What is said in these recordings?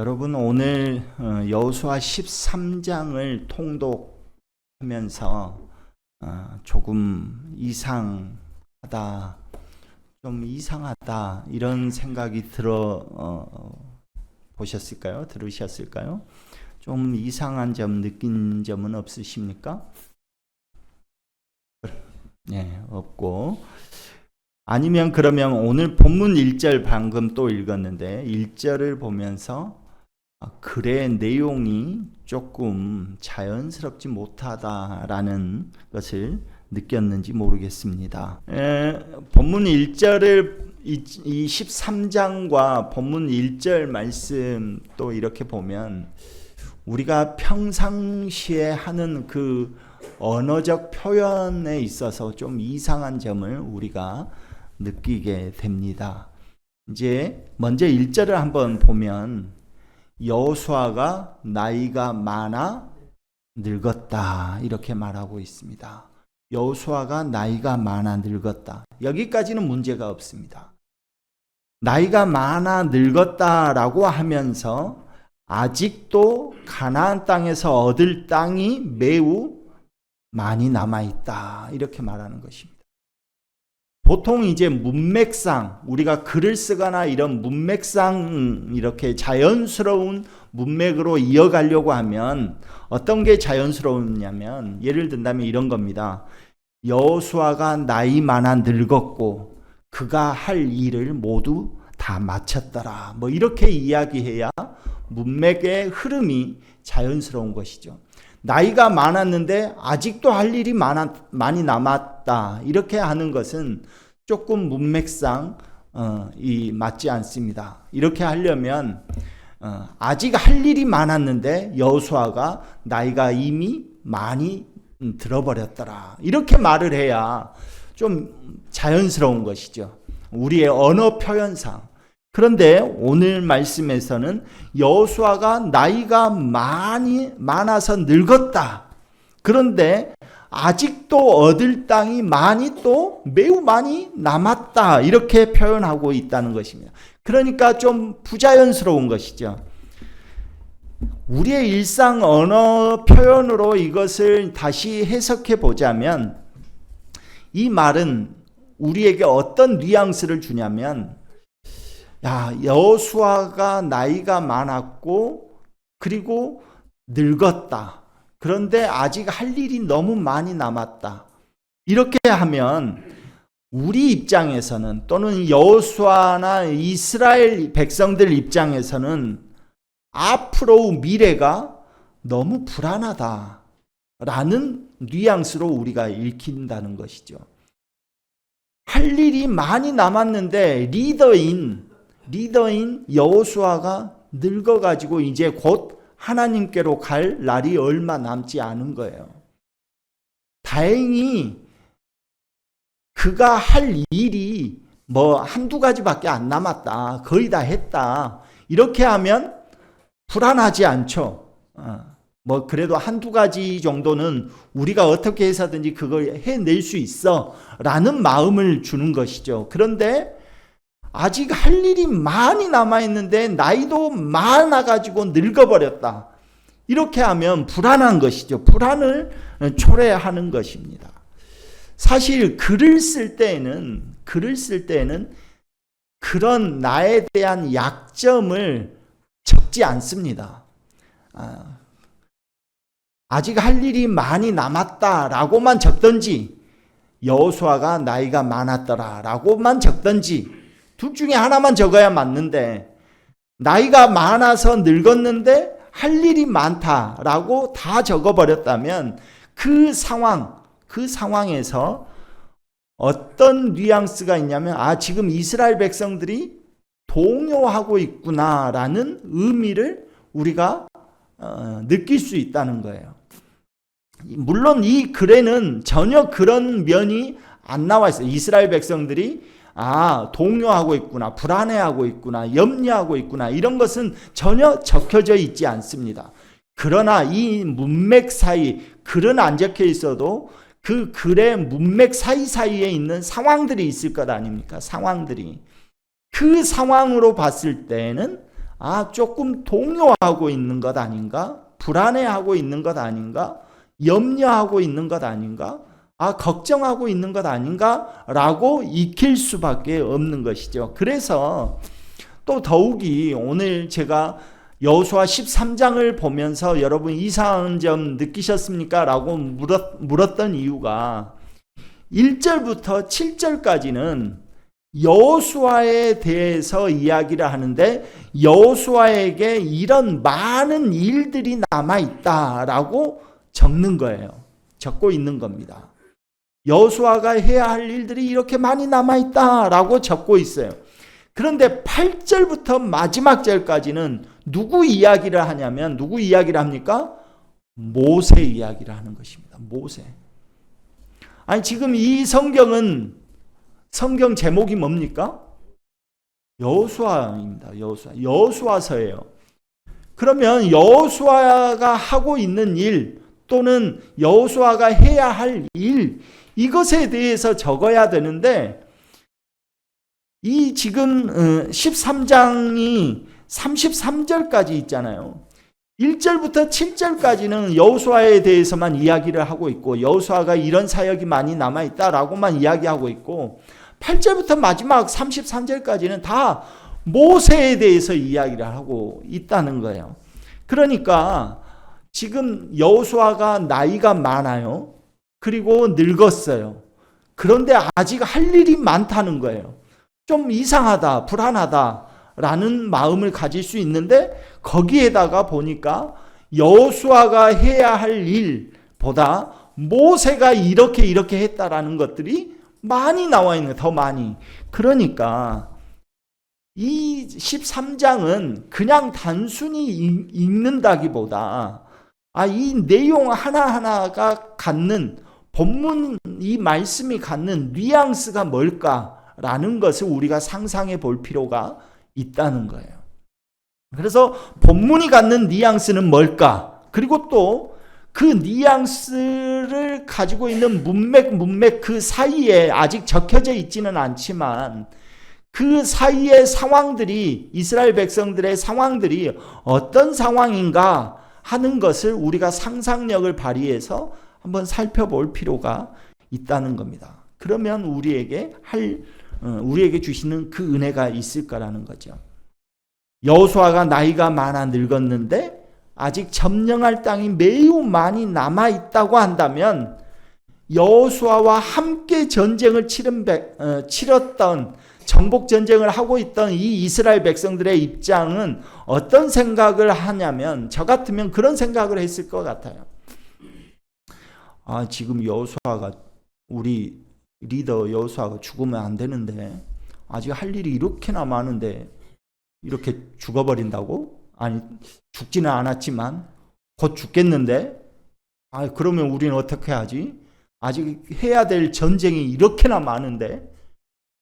여러분 오늘 어, 여호수아 13장을 통독하면서 어, 조금 이상하다, 좀 이상하다 이런 생각이 들어 어, 보셨을까요? 들으셨을까요? 좀 이상한 점 느낀 점은 없으십니까? 네, 없고 아니면 그러면 오늘 본문 1절 방금 또 읽었는데 1절을 보면서 아, 글의 내용이 조금 자연스럽지 못하다라는 것을 느꼈는지 모르겠습니다. 에, 본문 1절을 이, 이 13장과 본문 1절 말씀 또 이렇게 보면 우리가 평상시에 하는 그 언어적 표현에 있어서 좀 이상한 점을 우리가 느끼게 됩니다. 이제 먼저 1절을 한번 보면 여호수아가 나이가 많아 늙었다 이렇게 말하고 있습니다. 여호수아가 나이가 많아 늙었다. 여기까지는 문제가 없습니다. 나이가 많아 늙었다라고 하면서 아직도 가나안 땅에서 얻을 땅이 매우 많이 남아 있다. 이렇게 말하는 것입니다. 보통 이제 문맥상 우리가 글을 쓰거나 이런 문맥상 이렇게 자연스러운 문맥으로 이어가려고 하면 어떤 게 자연스러우냐면 예를 든다면 이런 겁니다. 여호수아가 나이 많아 늙었고 그가 할 일을 모두 다 마쳤더라. 뭐 이렇게 이야기해야 문맥의 흐름이 자연스러운 것이죠. 나이가 많았는데 아직도 할 일이 많아, 많이 남았다. 이렇게 하는 것은 조금 문맥상 어, 이 맞지 않습니다. 이렇게 하려면 어, 아직 할 일이 많았는데 여호수아가 나이가 이미 많이 음, 들어버렸더라. 이렇게 말을 해야 좀 자연스러운 것이죠. 우리의 언어 표현상. 그런데 오늘 말씀에서는 여호수아가 나이가 많이 많아서 늙었다. 그런데 아직도 얻을 땅이 많이 또 매우 많이 남았다. 이렇게 표현하고 있다는 것입니다. 그러니까 좀 부자연스러운 것이죠. 우리의 일상 언어 표현으로 이것을 다시 해석해 보자면 이 말은 우리에게 어떤 뉘앙스를 주냐면 야, 여수아가 나이가 많았고 그리고 늙었다. 그런데 아직 할 일이 너무 많이 남았다. 이렇게 하면 우리 입장에서는 또는 여호수아나 이스라엘 백성들 입장에서는 앞으로 미래가 너무 불안하다. 라는 뉘앙스로 우리가 읽힌다는 것이죠. 할 일이 많이 남았는데 리더인 리더인 여호수아가 늙어가지고 이제 곧 하나님께로 갈 날이 얼마 남지 않은 거예요. 다행히 그가 할 일이 뭐 한두 가지밖에 안 남았다. 거의 다 했다. 이렇게 하면 불안하지 않죠. 어, 뭐 그래도 한두 가지 정도는 우리가 어떻게 해서든지 그걸 해낼 수 있어 라는 마음을 주는 것이죠. 그런데 아직 할 일이 많이 남아있는데 나이도 많아가지고 늙어버렸다. 이렇게 하면 불안한 것이죠. 불안을 초래하는 것입니다. 사실 글을 쓸 때에는, 글을 쓸 때에는 그런 나에 대한 약점을 적지 않습니다. 아, 아직 할 일이 많이 남았다라고만 적던지, 여호수아가 나이가 많았더라라고만 적던지, 둘 중에 하나만 적어야 맞는데 나이가 많아서 늙었는데 할 일이 많다라고 다 적어버렸다면 그 상황, 그 상황에서 어떤 뉘앙스가 있냐면 아, 지금 이스라엘 백성들이 동요하고 있구나라는 의미를 우리가 어, 느낄 수 있다는 거예요. 물론 이 글에는 전혀 그런 면이 안 나와 있어요. 이스라엘 백성들이 아, 동요하고 있구나, 불안해하고 있구나, 염려하고 있구나, 이런 것은 전혀 적혀져 있지 않습니다. 그러나 이 문맥 사이, 글은 안 적혀 있어도 그 글의 문맥 사이사이에 있는 상황들이 있을 것 아닙니까? 상황들이. 그 상황으로 봤을 때는 아, 조금 동요하고 있는 것 아닌가? 불안해하고 있는 것 아닌가? 염려하고 있는 것 아닌가? 아, 걱정하고 있는 것 아닌가? 라고 익힐 수밖에 없는 것이죠. 그래서 또 더욱이 오늘 제가 여호수아 13장을 보면서 여러분 이상한 점 느끼셨습니까? 라고 물었, 물었던 이유가 1절부터 7절까지는 여호수아에 대해서 이야기를 하는데 여호수아에게 이런 많은 일들이 남아 있다라고 적는 거예요. 적고 있는 겁니다. 여호수아가 해야 할 일들이 이렇게 많이 남아 있다라고 적고 있어요. 그런데 8절부터 마지막 절까지는 누구 이야기를 하냐면 누구 이야기를 합니까? 모세 이야기를 하는 것입니다. 모세. 아니 지금 이 성경은 성경 제목이 뭡니까? 여호수아입니다. 여호수아. 여호수아서예요. 그러면 여호수아가 하고 있는 일 또는 여호수아가 해야 할 일 이것에 대해서 적어야 되는데 이 지금 13장이 33절까지 있잖아요. 1절부터 7절까지는 여호수아에 대해서만 이야기를 하고 있고 여호수아가 이런 사역이 많이 남아 있다라고만 이야기하고 있고 8절부터 마지막 33절까지는 다 모세에 대해서 이야기를 하고 있다는 거예요. 그러니까 지금 여호수아가 나이가 많아요. 그리고 늙었어요. 그런데 아직 할 일이 많다는 거예요. 좀 이상하다, 불안하다. 라는 마음을 가질 수 있는데 거기에다가 보니까 여호수아가 해야 할 일보다 모세가 이렇게 이렇게 했다라는 것들이 많이 나와 있는 더 많이 그러니까 이 13장은 그냥 단순히 읽는다기보다 아, 이 내용 하나하나가 갖는 본문 이 말씀이 갖는 뉘앙스가 뭘까라는 것을 우리가 상상해 볼 필요가 있다는 거예요. 그래서 본문이 갖는 뉘앙스는 뭘까? 그리고 또 그 뉘앙스를 가지고 있는 문맥 문맥 그 사이에 아직 적혀져 있지는 않지만 그 사이의 상황들이 이스라엘 백성들의 상황들이 어떤 상황인가 하는 것을 우리가 상상력을 발휘해서 한번 살펴볼 필요가 있다는 겁니다. 그러면 우리에게 할 어, 우리에게 주시는 그 은혜가 있을까라는 거죠. 여호수아가 나이가 많아 늙었는데 아직 점령할 땅이 매우 많이 남아 있다고 한다면 여호수아와 함께 전쟁을 치른 어, 치렀던 정복 전쟁을 하고 있던 이 이스라엘 백성들의 입장은 어떤 생각을 하냐면 저 같으면 그런 생각을 했을 것 같아요. 아 지금 여호수아가 우리 리더 여호수아가 죽으면 안 되는데 아직 할 일이 이렇게나 많은데 이렇게 죽어버린다고? 아니 죽지는 않았지만 곧 죽겠는데 아 그러면 우리는 어떻게 하지? 아직 해야 될 전쟁이 이렇게나 많은데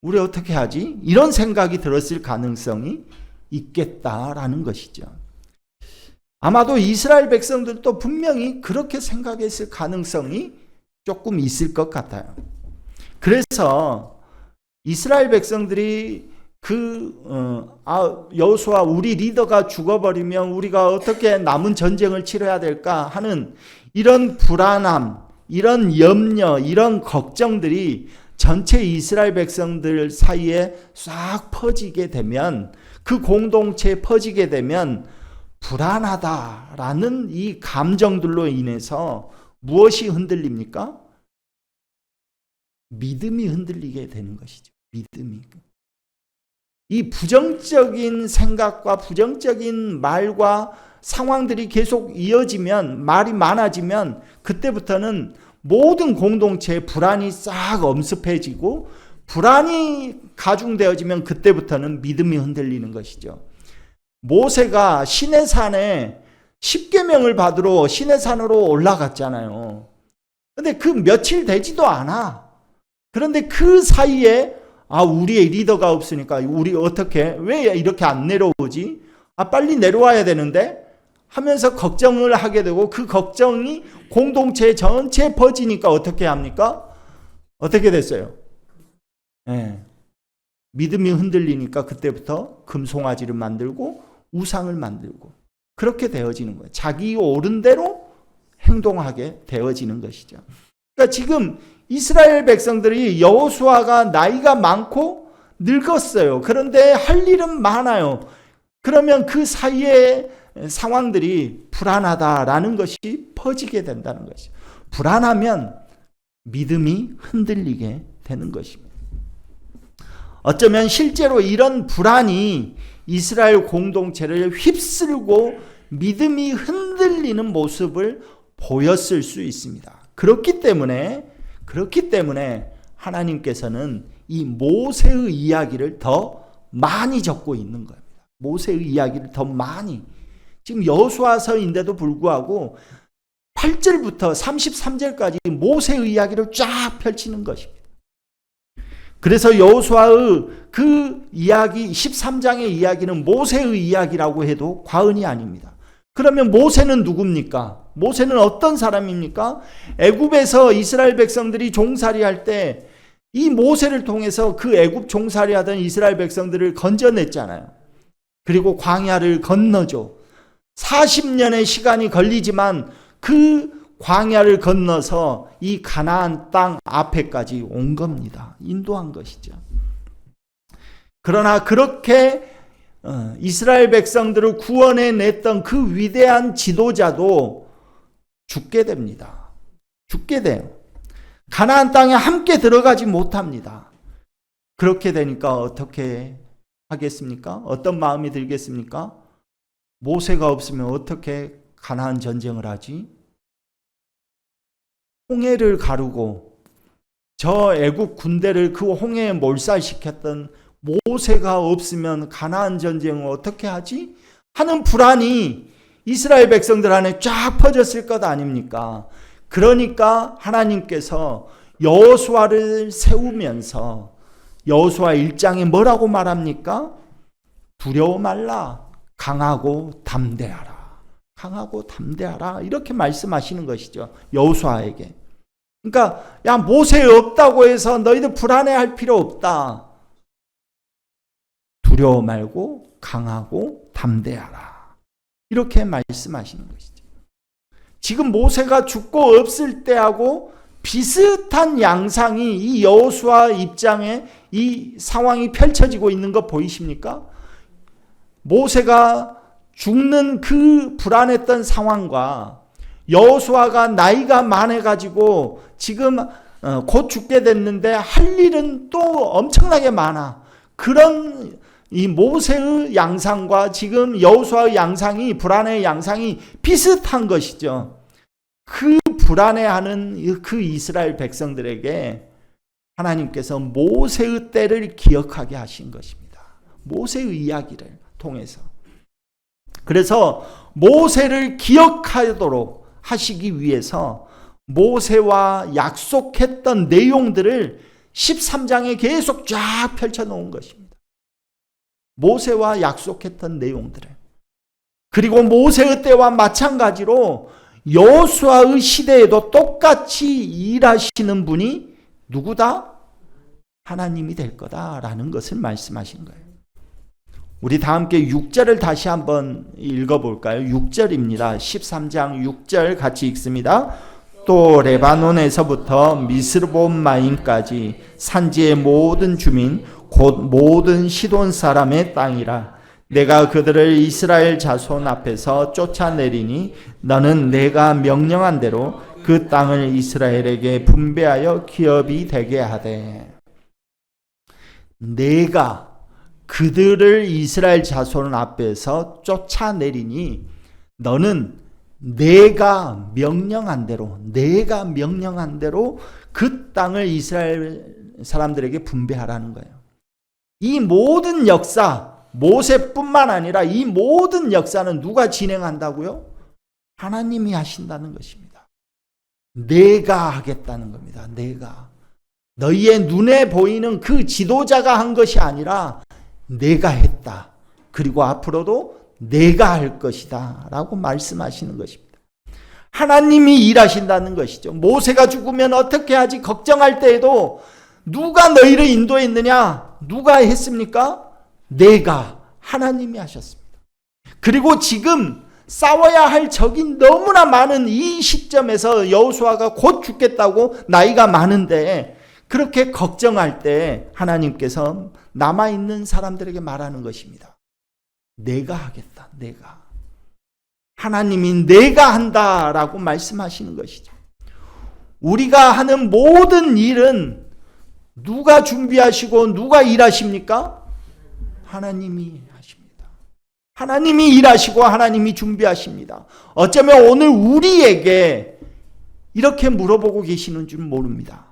우리 어떻게 하지? 이런 생각이 들었을 가능성이 있겠다라는 것이죠. 아마도 이스라엘 백성들도 분명히 그렇게 생각했을 가능성이 조금 있을 것 같아요. 그래서 이스라엘 백성들이 그 어, 아, 여호수아 우리 리더가 죽어버리면 우리가 어떻게 남은 전쟁을 치러야 될까 하는 이런 불안함, 이런 염려, 이런 걱정들이 전체 이스라엘 백성들 사이에 싹 퍼지게 되면 그 공동체에 퍼지게 되면 불안하다라는 이 감정들로 인해서 무엇이 흔들립니까? 믿음이 흔들리게 되는 것이죠. 믿음이. 이 부정적인 생각과 부정적인 말과 상황들이 계속 이어지면 말이 많아지면 그때부터는 모든 공동체에 불안이 싹 엄습해지고 불안이 가중되어지면 그때부터는 믿음이 흔들리는 것이죠. 모세가 신의 산에 10계명을 받으러 신의 산으로 올라갔잖아요. 근데 그 며칠 되지도 않아. 그런데 그 사이에 아, 우리의 리더가 없으니까 우리 어떻게 왜 이렇게 안 내려오지? 아, 빨리 내려와야 되는데 하면서 걱정을 하게 되고 그 걱정이 공동체 전체에 퍼지니까 어떻게 합니까? 어떻게 됐어요? 예. 네. 믿음이 흔들리니까 그때부터 금송아지를 만들고 우상을 만들고 그렇게 되어지는 거예요. 자기 옳은 대로 행동하게 되어지는 것이죠. 그러니까 지금 이스라엘 백성들이 여호수아가 나이가 많고 늙었어요. 그런데 할 일은 많아요. 그러면 그 사이에 상황들이 불안하다라는 것이 퍼지게 된다는 것이죠. 불안하면 믿음이 흔들리게 되는 것입니다. 어쩌면 실제로 이런 불안이 이스라엘 공동체를 휩쓸고 믿음이 흔들리는 모습을 보였을 수 있습니다. 그렇기 때문에 그렇기 때문에 하나님께서는 이 모세의 이야기를 더 많이 적고 있는 겁니다. 모세의 이야기를 더 많이 지금 여호수아서인데도 불구하고 8절부터 33절까지 모세의 이야기를 쫙 펼치는 것입니다. 그래서 여호수아의 그 이야기 13장의 이야기는 모세의 이야기라고 해도 과언이 아닙니다. 그러면 모세는 누굽니까? 모세는 어떤 사람입니까? 애굽에서 이스라엘 백성들이 종살이할 때 이 모세를 통해서 그 애굽 종살이하던 이스라엘 백성들을 건져냈잖아요. 그리고 광야를 건너죠. 40년의 시간이 걸리지만 그 광야를 건너서 이 가나안 땅 앞에까지 온 겁니다. 인도한 것이죠. 그러나 그렇게 어, 이스라엘 백성들을 구원해 냈던 그 위대한 지도자도 죽게 됩니다. 죽게 돼요. 가나안 땅에 함께 들어가지 못합니다. 그렇게 되니까 어떻게 하겠습니까? 어떤 마음이 들겠습니까? 모세가 없으면 어떻게 가나안 전쟁을 하지? 홍해를 가르고 저 애국 군대를 그 홍해에 몰살시켰던 모세가 없으면 가나안 전쟁을 어떻게 하지? 하는 불안이 이스라엘 백성들 안에 쫙 퍼졌을 것 아닙니까? 그러니까 하나님께서 여호수아를 세우면서 여호수아 1장에 뭐라고 말합니까? 두려워 말라. 강하고 담대하라. 강하고 담대하라. 이렇게 말씀하시는 것이죠. 여호수아에게. 그러니까 야 모세 없다고 해서 너희들 불안해할 필요 없다. 두려워 말고 강하고 담대하라. 이렇게 말씀하시는 것이죠. 지금 모세가 죽고 없을 때하고 비슷한 양상이 이 여호수아 입장에 이 상황이 펼쳐지고 있는 거 보이십니까? 모세가 죽는 그 불안했던 상황과 여호수아가 나이가 많아 가지고 지금 어, 곧 죽게 됐는데 할 일은 또 엄청나게 많아. 그런 이 모세의 양상과 지금 여호수아의 양상이 불안의 양상이 비슷한 것이죠. 그 불안해하는 그 이스라엘 백성들에게 하나님께서 모세의 때를 기억하게 하신 것입니다. 모세의 이야기를 통해서. 그래서 모세를 기억하도록 하시기 위해서 모세와 약속했던 내용들을 13장에 계속 쫙 펼쳐 놓은 것입니다. 모세와 약속했던 내용들을. 그리고 모세의 때와 마찬가지로 여호수아의 시대에도 똑같이 일하시는 분이 누구다? 하나님이 될 거다라는 것을 말씀하신 거예요. 우리 다 함께 6절을 다시 한번 읽어볼까요? 6절입니다. 13장 6절 같이 읽습니다. 또 레바논에서부터 미스르본마임까지 산지의 모든 주민 곧 모든 시돈 사람의 땅이라 내가 그들을 이스라엘 자손 앞에서 쫓아내리니 너는 내가 명령한 대로 그 땅을 이스라엘에게 분배하여 기업이 되게 하되 내가 그들을 이스라엘 자손 앞에서 쫓아내리니 너는 내가 명령한 대로 내가 명령한 대로 그 땅을 이스라엘 사람들에게 분배하라는 거예요. 이 모든 역사 모세뿐만 아니라 이 모든 역사는 누가 진행한다고요? 하나님이 하신다는 것입니다. 내가 하겠다는 겁니다. 내가. 너희의 눈에 보이는 그 지도자가 한 것이 아니라 내가 했다. 그리고 앞으로도 내가 할 것이다. 라고 말씀하시는 것입니다. 하나님이 일하신다는 것이죠. 모세가 죽으면 어떻게 하지 걱정할 때에도 누가 너희를 인도했느냐? 누가 했습니까? 내가 하나님이 하셨습니다. 그리고 지금 싸워야 할 적이 너무나 많은 이 시점에서 여호수아가 곧 죽겠다고 나이가 많은데 그렇게 걱정할 때 하나님께서 남아 있는 사람들에게 말하는 것입니다. 내가 하겠다. 내가. 하나님이 내가 한다라고 말씀하시는 것이죠. 우리가 하는 모든 일은 누가 준비하시고 누가 일하십니까? 하나님이 하십니다. 하나님이 일하시고 하나님이 준비하십니다. 어쩌면 오늘 우리에게 이렇게 물어보고 계시는 줄 모릅니다.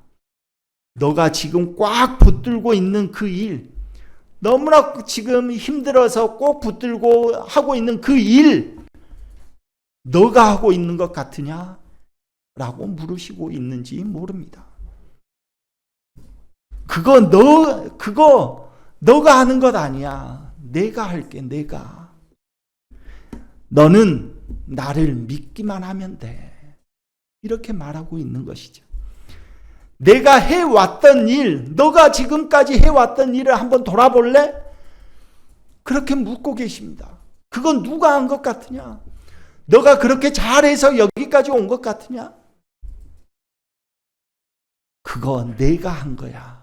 너가 지금 꽉 붙들고 있는 그 일, 너무나 지금 힘들어서 꼭 붙들고 하고 있는 그 일, 너가 하고 있는 것 같으냐? 라고 물으시고 있는지 모릅니다. 그거 너, 그거 너가 하는 것 아니야. 내가 할게, 내가. 너는 나를 믿기만 하면 돼. 이렇게 말하고 있는 것이죠. 내가 해왔던 일, 너가 지금까지 해왔던 일을 한번 돌아볼래? 그렇게 묻고 계십니다. 그건 누가 한 것 같으냐? 너가 그렇게 잘해서 여기까지 온 것 같으냐? 그거 내가 한 거야.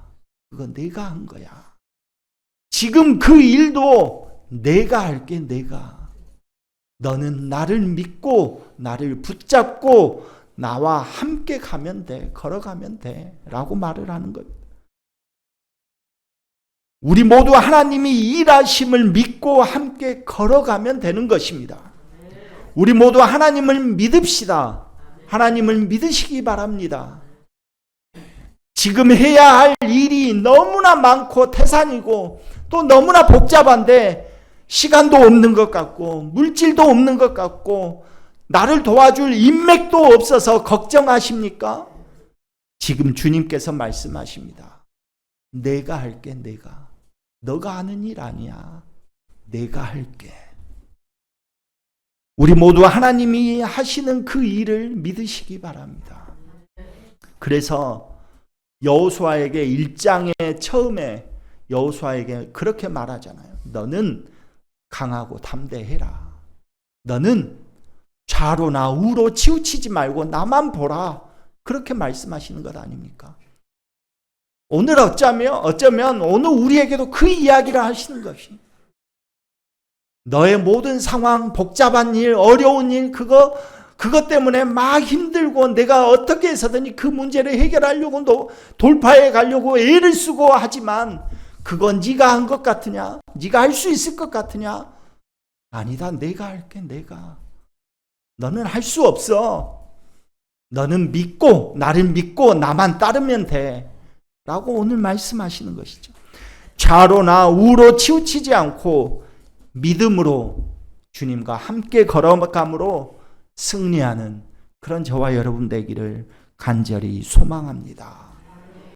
그거 내가 한 거야. 지금 그 일도 내가 할게, 내가. 너는 나를 믿고, 나를 붙잡고, 나와 함께 가면 돼. 걸어가면 돼. 라고 말을 하는 겁니다. 우리 모두 하나님이 일하심을 믿고 함께 걸어가면 되는 것입니다. 우리 모두 하나님을 믿읍시다. 하나님을 믿으시기 바랍니다. 지금 해야 할 일이 너무나 많고 태산이고 또 너무나 복잡한데 시간도 없는 것 같고 물질도 없는 것 같고 나를 도와줄 인맥도 없어서 걱정하십니까? 지금 주님께서 말씀하십니다. 내가 할게, 내가. 너가 하는 일 아니야. 내가 할게. 우리 모두 하나님이 하시는 그 일을 믿으시기 바랍니다. 그래서 여호수아에게 1장의 처음에 여호수아에게 그렇게 말하잖아요. 너는 강하고 담대해라. 너는 좌로나 우로 치우치지 말고 나만 보라. 그렇게 말씀하시는 것 아닙니까? 오늘 어쩌면, 어쩌면 오늘 우리에게도 그 이야기를 하시는 것이. 너의 모든 상황, 복잡한 일, 어려운 일, 그거, 그것 때문에 막 힘들고 내가 어떻게 해서든지 그 문제를 해결하려고 도, 돌파해 가려고 애를 쓰고 하지만 그건 네가 한 것 같으냐? 네가 할 수 있을 것 같으냐? 아니다. 내가 할게. 내가. 너는 할 수 없어. 너는 믿고 나를 믿고 나만 따르면 돼. 라고 오늘 말씀하시는 것이죠. 좌로나 우로 치우치지 않고 믿음으로 주님과 함께 걸어감으로 승리하는 그런 저와 여러분 되기를 간절히 소망합니다.